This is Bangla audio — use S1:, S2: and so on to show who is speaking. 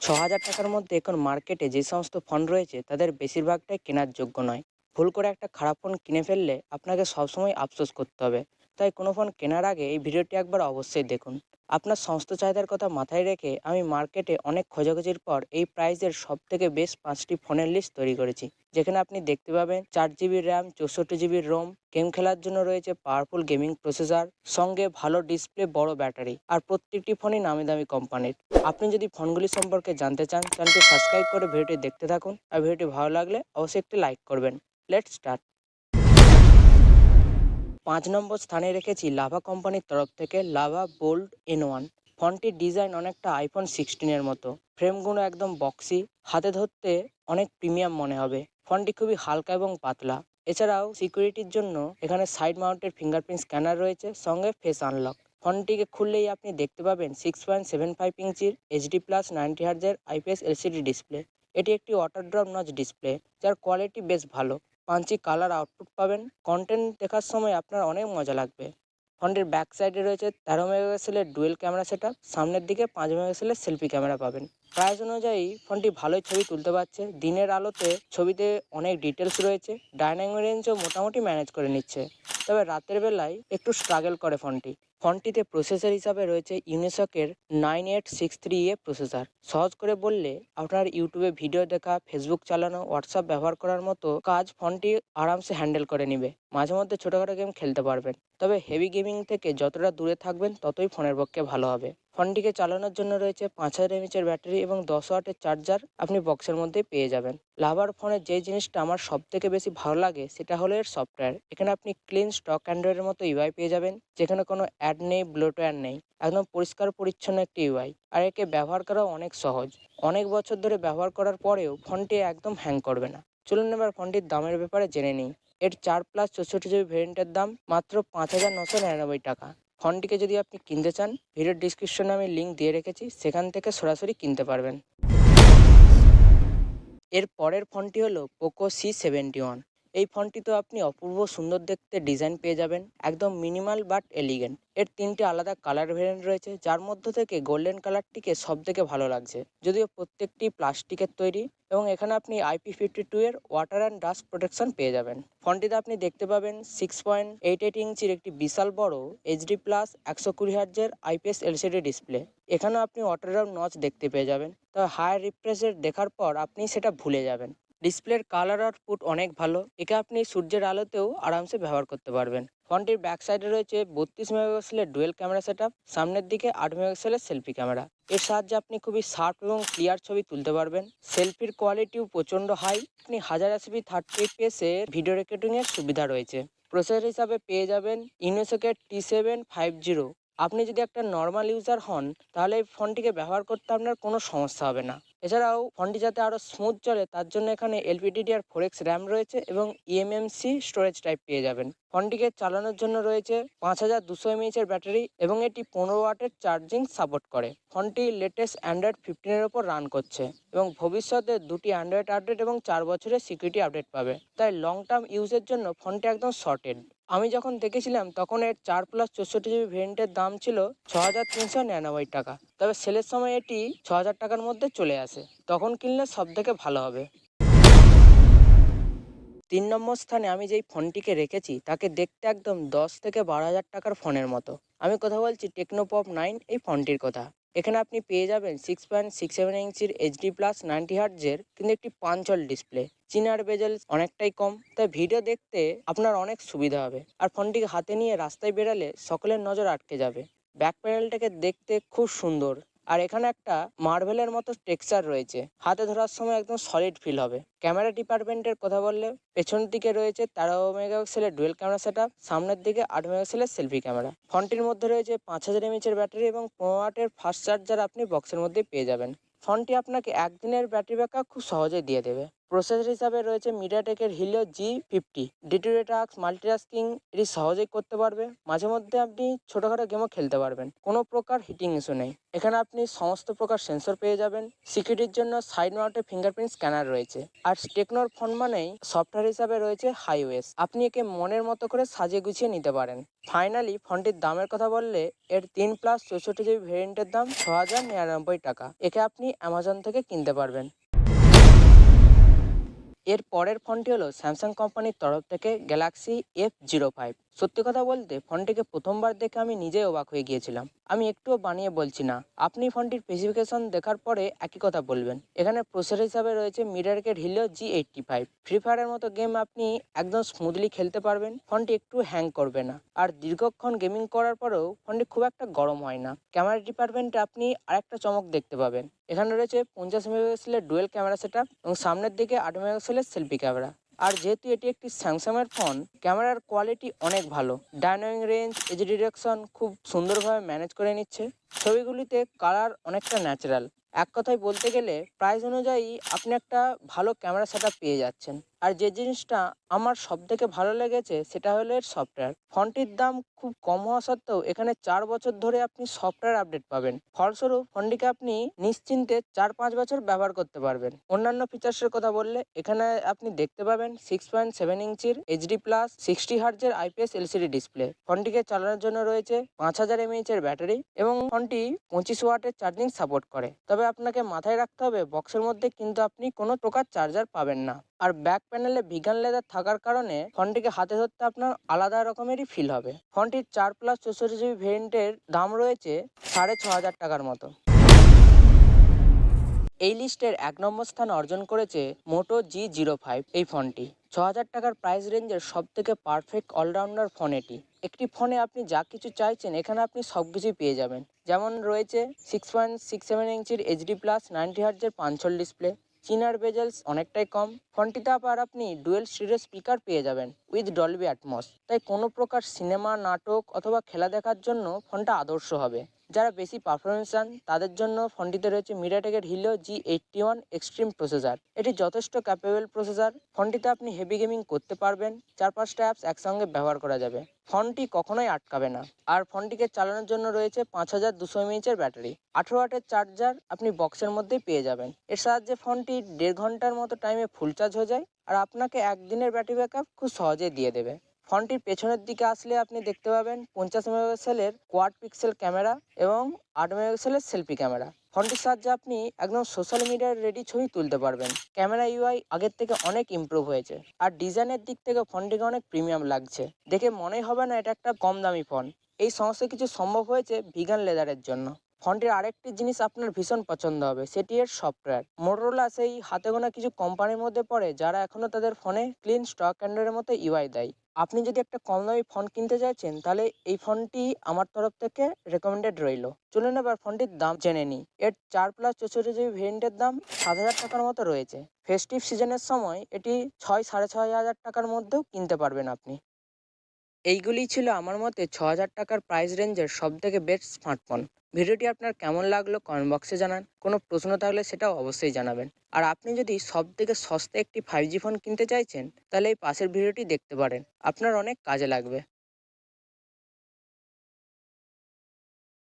S1: ছ হাজার টাকার মধ্যে এখন মার্কেটে যে সমস্ত ফোন রয়েছে, তাদের বেশিরভাগটাই কেনার যোগ্য নয়। ভুল করে একটা খারাপ ফোন কিনে ফেললে আপনাকে সবসময় আফসোস করতে হবে। তাই কোনো ফোন কেনার আগে এই ভিডিওটি একবার অবশ্যই দেখুন। আপনার সমস্ত চাহিদার কথা মাথায় রেখে আমি মার্কেটে অনেক খোঁজাখুঁজির পর এই প্রাইসের সব থেকে বেশ পাঁচটি ফোনের লিস্ট তৈরি করেছি, যেখানে আপনি দেখতে পাবেন চার জিবি র্যাম, চৌষট্টি জিবি রোম, গেম খেলার জন্য রয়েছে পাওয়ারফুল গেমিং প্রসেসর, সঙ্গে ভালো ডিসপ্লে, বড় ব্যাটারি আর প্রত্যেকটি ফোনই নামি দামি কোম্পানির। আপনি যদি ফোনগুলি সম্পর্কে জানতে চান, চ্যানেলটি সাবস্ক্রাইব করে ভিডিওটি দেখতে থাকুন। আর ভিডিওটি ভালো লাগলে অবশ্যই একটি লাইক করবেন। Let start. পাঁচ নম্বর স্থানে রেখেছি লাভা কোম্পানির তরফ থেকে লাভা বোল্ড এন ওয়ান। ফোনটির ডিজাইন অনেকটা আইফোন সিক্সটিনের মতো। ফ্রেমগুলো একদম বক্সি, হাতে ধরতে অনেক প্রিমিয়াম মনে হবে। ফোনটি খুবই হালকা এবং পাতলা। এছাড়াও সিকিউরিটির জন্য এখানে সাইড মাউন্টেড ফিঙ্গারপ্রিন্ট স্ক্যানার রয়েছে, সঙ্গে ফেস আনলক। ফোনটিকে খুললেই আপনি দেখতে পাবেন সিক্স পয়েন্ট সেভেন ফাইভ ইঞ্চির এইচডি প্লাস নাইনটি হার্জের আইপিএস এলসিডি ডিসপ্লে এটি একটি ওয়াটার ড্রপ নচ ডিসপ্লে যার কোয়ালিটি বেশ ভালো। পাঞ্চি কালার আউটপুট পাবেন। কন্টেন্ট দেখার সময় আপনার অনেক মজা লাগবে। ফোনটির ব্যাক সাইডে রয়েছে তেরো মেগাপিক্সেলের ডুয়েল ক্যামেরা সেট সামনের দিকে পাঁচ মেগাপিক্সেলের সেলফি ক্যামেরা পাবেন। প্রাইস অনুযায়ী ফোনটি ভালোই ছবি তুলতে পারছে। দিনের আলোতে ছবিতে অনেক ডিটেলস রয়েছে। ডাইনামিক রেঞ্জও মোটামুটি ম্যানেজ করে নিচ্ছে। তবে রাতের বেলায় একটু স্ট্রাগল করে ফোনটি। ফোনটিতে প্রসেসর হিসাবে রয়েছে ইউনিসকের nine eight six three A processor সহজ করে বললে, আপনার ইউটিউবে ভিডিও দেখা ফেসবুক চালানো হোয়াটসঅ্যাপ ব্যবহার করার মতো কাজ ফোনটি আরামসে হ্যান্ডেল করে নেবে। মাঝে মধ্যে ছোটোখাটো গেম খেলতে পারবেন। তবে হেভি গেমিং থেকে যতটা দূরে থাকবেন, ততই ফোনের পক্ষে ভালো হবে। ফোনটিকে চালানোর জন্য রয়েছে পাঁচ হাজার এমএচের ব্যাটারি এবং দশ ওয়াটের চার্জার আপনি বক্সের মধ্যেই পেয়ে যাবেন। লাভার ফোনের যে জিনিসটা আমার সব থেকে বেশি ভালো লাগে সেটা হলো এর সফটওয়্যার এখানে আপনি ক্লিন স্টক অ্যান্ড্রয়েডের মতো ইউআই পেয়ে যাবেন, যেখানে কোনো অ্যাড নেই ব্লোটওয়্যার নেই। একদম পরিষ্কার পরিচ্ছন্ন একটি ইউআই আর একে ব্যবহার করাও অনেক সহজ। অনেক বছর ধরে ব্যবহার করার পরেও ফোনটি একদম হ্যাং করবে না। চলুন এবার ফোনটির দামের ব্যাপারে জেনে নিই। এর চার প্লাস চৌষট্টি জিবি ভেরিয়েন্টের দাম মাত্র পাঁচ হাজার নশো নিরানব্বই টাকা। ফোনটিকে যদি আপনি কিনতে চান ভিডিও ডিসক্রিপশনে আমি লিঙ্ক দিয়ে রেখেছি, সেখান থেকে সরাসরি কিনতে পারবেন। এর পরের ফোনটি হলো পোকো সি সেভেন্টি ওয়ান এই ফোনটিতেও আপনি অপূর্ব সুন্দর দেখতে ডিজাইন পেয়ে যাবেন, একদম মিনিমাল বাট এলিগেন্ট। এর তিনটি আলাদা কালার ভেরিয়েন্ট রয়েছে, যার মধ্য থেকে গোল্ডেন কালারটিকে সব থেকে ভালো লাগছে। যদিও প্রত্যেকটি প্লাস্টিকের তৈরি এবং এখানে আপনি আইপি ফিফটি টু এর ওয়াটার অ্যান্ড ডাস্ট প্রোটেকশন পেয়ে যাবেন। ফোনটিতে আপনি দেখতে পাবেন সিক্স পয়েন্ট এইট এইট ইঞ্চির একটি বিশাল বড় এইচডি প্লাস একশো কুড়ি হার্জের আইপিএস এলসিডি ডিসপ্লে। এখানেও আপনি ওয়াটার অ্যান্ড নচ দেখতে পেয়ে যাবেন। তবে হায়ার রিফ্রেশের দেখার পর আপনি সেটা ভুলে যাবেন। ডিসপ্লের কালার আউটপুট অনেক ভালো। একে আপনি সূর্যের আলোতেও আরামসে ব্যবহার করতে পারবেন। ফোনটির ব্যাক সাইডে রয়েছে বত্রিশ মেগাপিক্সেলের ডুয়েল ক্যামেরা সেট সামনের দিকে আট মেগাপিক্সেলের সেলফি ক্যামেরা এর সাহায্যে আপনি খুবই শার্প এবং ক্লিয়ার ছবি তুলতে পারবেন। সেলফির কোয়ালিটিও প্রচণ্ড হাই আপনি হাজার এসবি থার্টি এফপিএসে ভিডিও রেকর্ডিংয়ের সুবিধা রয়েছে। প্রসেসর হিসাবে পেয়ে যাবেন ইউনিসেকের টি সেভেন ফাইভ জিরো আপনি যদি একটা নর্মাল ইউজার হন, তাহলে এই ফোনটিকে ব্যবহার করতে আপনার কোনো সমস্যা হবে না। এছাড়াও ফোনটি যাতে আরও স্মুথ চলে, তার জন্য এখানে এলপিডিডিআর ফোর এক্স র্যাম রয়েছে এবং ইএমএমসি স্টোরেজ টাইপ পেয়ে যাবেন। ফোনটিকে চালানোর জন্য রয়েছে পাঁচ হাজার দুশো এমএইচের ব্যাটারি এবং এটি পনেরো ওয়াটের চার্জিং সাপোর্ট করে। ফোনটি লেটেস্ট অ্যান্ড্রয়েড ফিফটিনের ওপর রান করছে এবং ভবিষ্যতে দুটি অ্যান্ড্রয়েড আপডেট এবং চার বছরের সিকিউরিটি আপডেট পাবে। তাই লং টার্ম ইউজের জন্য ফোনটি একদম শর্টেড আমি যখন দেখেছিলাম, তখন এর চার প্লাস চৌষট্টি জিবি ভেরিয়েন্টের দাম ছিল ছ হাজার তিনশো নিরানব্বই টাকা। তবে সেলের সময় এটি ছ হাজার টাকার মধ্যে চলে আসে। তখন কিনলে সব থেকে ভালো হবে। তিন নম্বর স্থানে আমি যেই ফোনটিকে রেখেছি, তাকে দেখতে একদম দশ থেকে বারো হাজার টাকার ফোনের মতো। আমি কথা বলছি টেকনোপপ নাইন এই ফোনটির কথা। এখানে আপনি পেয়ে যাবেন সিক্স পয়েন্ট সিক্স সেভেন ইঞ্চির এইচডি প্লাস নাইনটি হার্টজের কিন্তু একটি পাঞ্চল ডিসপ্লে চিনার বেজেল অনেকটাই কম, তাই ভিডিও দেখতে আপনার অনেক সুবিধা হবে। আর ফোনটিকে হাতে নিয়ে রাস্তায় বেরালে সকলের নজর আটকে যাবে। ব্যাক প্যানেলটাকে দেখতে খুব সুন্দর। আর এখানে একটা মার্বেলের মতো টেক্সচার রয়েছে। হাতে ধরার সময় একদম সলিড ফিল হবে। ক্যামেরা ডিপার্টমেন্টের কথা বললে পেছন দিকে রয়েছে তেরো মেগাপিক্সেলের ডুয়েল ক্যামেরা সেট সামনের দিকে আট মেগাপিক্সেলের সেলফি ক্যামেরা ফোনটির মধ্যে রয়েছে পাঁচ হাজার এমএচের ব্যাটারি এবং পনেরো ওয়াটের ফাস্ট চার্জার আপনি বক্সের মধ্যে পেয়ে যাবেন। ফোনটি আপনাকে একদিনের ব্যাটারি ব্যাকআপ খুব সহজে দিয়ে দেবে। প্রসেসর হিসাবে রয়েছে মিডিয়াটেকের হিলিও জি ফিফটি ডিটুরে টাস্ক মাল্টিটাস্কিং এটি সহজেই করতে পারবে। মাঝে মধ্যে আপনি ছোটোখাটো গেমও খেলতে পারবেন। কোনো প্রকার হিটিং ইস্যু নেই। এখানে আপনি সমস্ত প্রকার সেন্সর পেয়ে যাবেন। সিকিউরিটির জন্য সাইড মাউন্টে ফিঙ্গারপ্রিন্ট স্ক্যানার রয়েছে। আর টেকনোর ফোন মানেই সফটওয়্যার হিসাবে রয়েছে হাইওয়েস আপনি একে মনের মতো করে সাজিয়ে গুছিয়ে নিতে পারেন। ফাইনালি ফোনটির দামের কথা বললে এর তিন প্লাস চৌষট্টি জিবি ভেরিয়েন্টের দাম ছ হাজার নিরানব্বই টাকা। একে আপনি অ্যামাজন থেকে কিনতে পারবেন। এর পরের ফোনটি হলো স্যামসাং কোম্পানির তরফ থেকে গ্যালাক্সি এফ জিরো ফাইভ সত্যি কথা বলতে, ফোনটিকে প্রথমবার দেখে আমি নিজেই অবাক হয়ে গিয়েছিলাম। আমি একটুও বানিয়ে বলছি না। আপনি ফোনটির স্পেসিফিকেশন দেখার পরে একই কথা বলবেন। এখানে প্রসেসর হিসাবে রয়েছে মিডার মিডারকেট Helio G eighty five Free ফায়ারের মতো গেম আপনি একদম স্মুথলি খেলতে পারবেন। ফোনটি একটু হ্যাং করবে না। আর দীর্ঘক্ষণ গেমিং করার পরেও ফোনটি খুব একটা গরম হয় না। ক্যামেরা ডিপার্টমেন্টে আপনি আরেকটা চমক দেখতে পাবেন। এখানে রয়েছে পঞ্চাশ মেগাপিক্সেলের ডুয়েল ক্যামেরা সেট এবং সামনের দিকে আট মেগাপিক্সেলের সেলফি ক্যামেরা আর যেহেতু এটি একটি স্যামসাংয়ের ফোন, ক্যামেরার কোয়ালিটি অনেক ভালো। ডাইনামিক রেঞ্জ এজ ডিরেকশন খুব সুন্দরভাবে ম্যানেজ করে নিচ্ছে। ছবিগুলিতে কালার অনেকটা ন্যাচারাল এক কথায় বলতে গেলে প্রাইস অনুযায়ী আপনি একটা ভালো ক্যামেরা সেট পেয়ে যাচ্ছেন। আর যে জিনিসটা আমার সব থেকে ভালো লেগেছে সেটা হলো এর সফটওয়্যার ফোনটির দাম খুব কম হওয়া সত্ত্বেও এখানে চার বছর ধরে আপনি সফটওয়্যার আপডেট পাবেন। ফলস্বরূপ ফোনটিকে আপনি নিশ্চিন্তে চার পাঁচ বছর ব্যবহার করতে পারবেন। অন্যান্য ফিচার্সের কথা বললে এখানে আপনি দেখতে পাবেন সিক্স পয়েন্ট সেভেন ইঞ্চির এইচডি প্লাস সিক্সটি হার্জের আইপিএস এলসিডি ডিসপ্লে ফোনটিকে চালানোর জন্য রয়েছে পাঁচ হাজার এমএইচ এর ব্যাটারি এবং ফোনটি পঁচিশ ওয়াটের চার্জিং সাপোর্ট করে। তবে আপনাকে মাথায় রাখতে হবে বক্সের মধ্যে কিন্তু আপনি কোনো প্রকার চার্জার পাবেন না। আর ব্যাক প্যানেলে ভিগান লেদার থাকার কারণে ফোনটিকে হাতে ধরতে আপনার আলাদা রকমেরই ফিল হবে। ফোনটির চার প্লাস চৌষট্টি জিবি ভেরিয়েন্টের দাম রয়েছে সাড়ে ছ হাজার টাকার মতো। এই লিস্টের এক নম্বর স্থান অর্জন করেছে মোটো জি জিরো ফাইভ এই ফোনটি ছ হাজার টাকার প্রাইস রেঞ্জের সব থেকে পারফেক্ট অলরাউন্ডার ফোন এটি। একটি ফোনে আপনি যা কিছু চাইছেন, এখানে আপনি সব কিছুই পেয়ে যাবেন। যেমন রয়েছে সিক্স পয়েন্ট সিক্স সেভেন ইঞ্চির এইচডি প্লাস নাইনটি হার্জের পাঞ্চল ডিসপ্লে চিনার বেজেলস অনেকটাই কম। ফোনটিতে আবার আপনি ডুয়েল স্টিরিও স্পিকার পেয়ে যাবেন উইথ ডলবি অ্যাটমস তাই কোনো প্রকার সিনেমা, নাটক অথবা খেলা দেখার জন্য ফোনটা আদর্শ হবে। যারা বেশি পারফরমেন্স চান, তাদের জন্য ফোনটিতে রয়েছে মিডিয়াটেকের Helio G eighty one extreme processor এটি যথেষ্ট ক্যাপেবল প্রসেসর ফোনটিতে আপনি হেভি গেমিং করতে পারবেন। চার পাঁচটা অ্যাপস একসঙ্গে ব্যবহার করা যাবে। ফোনটি কখনোই আটকাবে না। আর ফোনটিকে চালানোর জন্য রয়েছে পাঁচ হাজার দুশো এমএইচের ব্যাটারি। আঠেরো ওয়াটের চার্জার আপনি বক্সের মধ্যেই পেয়ে যাবেন। এর সাহায্যে ফোনটি দেড় ঘণ্টার মতো টাইমে ফুল চার্জ হয়ে যায়। আর আপনাকে একদিনের ব্যাটারি ব্যাকআপ খুব সহজেই দিয়ে দেবে। ফোনটির পেছনের দিকে আসলে আপনি দেখতে পাবেন পঞ্চাশ মেগাপিক্সেলের কোয়াড পিক্সেল ক্যামেরা এবং আট মেগাপিক্সেলের সেলফি ক্যামেরা ফোনটির সাহায্যে আপনি একদম সোশ্যাল মিডিয়ার রেডি ছবি তুলতে পারবেন। ক্যামেরা ইউআই আগের থেকে অনেক ইমপ্রুভ হয়েছে। আর ডিজাইনের দিক থেকে ফোনটিকে অনেক প্রিমিয়াম লাগছে। দেখে মনেই হবে না এটা একটা কম দামি ফোন এই সমস্ত কিছু সম্ভব হয়েছে ভিগান লেদারের জন্য। ফোনটির আরেকটি জিনিস আপনার ভীষণ পছন্দ হবে, সেটি এর সফটওয়্যার মোটরোলা সেই হাতে গোনা কিছু কোম্পানির মধ্যে পড়ে, যারা এখনও তাদের ফোনে ক্লিন স্টক অ্যান্ড্রয়েডের মতো ইউআই দেয়। আপনি যদি একটা কম দামি ফোন কিনতে চাইছেন তাহলে এই ফোনটি আমার তরফ থেকে রেকমেন্ডেড রইল। চলুন এবার ফোনটির দাম জেনে নিই। এর চার প্লাস চৌষট্টি জিবি ভেরিয়েন্টের দাম সাত হাজার টাকার মতো রয়েছে। ফেস্টিভ সিজনের সময় এটি ছয়, সাড়ে ছয় হাজার টাকার মধ্যেও কিনতে পারবেন আপনি। এইগুলিই ছিল আমার মতে ছ হাজার টাকার প্রাইস রেঞ্জের সব থেকে বেস্ট স্মার্টফোন ভিডিওটি আপনার কেমন লাগল কমেন্ট বক্সে জানান। কোনো প্রশ্ন থাকলে সেটাও অবশ্যই জানাবেন। আর আপনি যদি সব থেকে সস্তা একটি ফাইভ জি ফোন কিনতে চাইছেন, তাহলে এই পাশের ভিডিওটি দেখতে পারেন। আপনার অনেক কাজে লাগবে।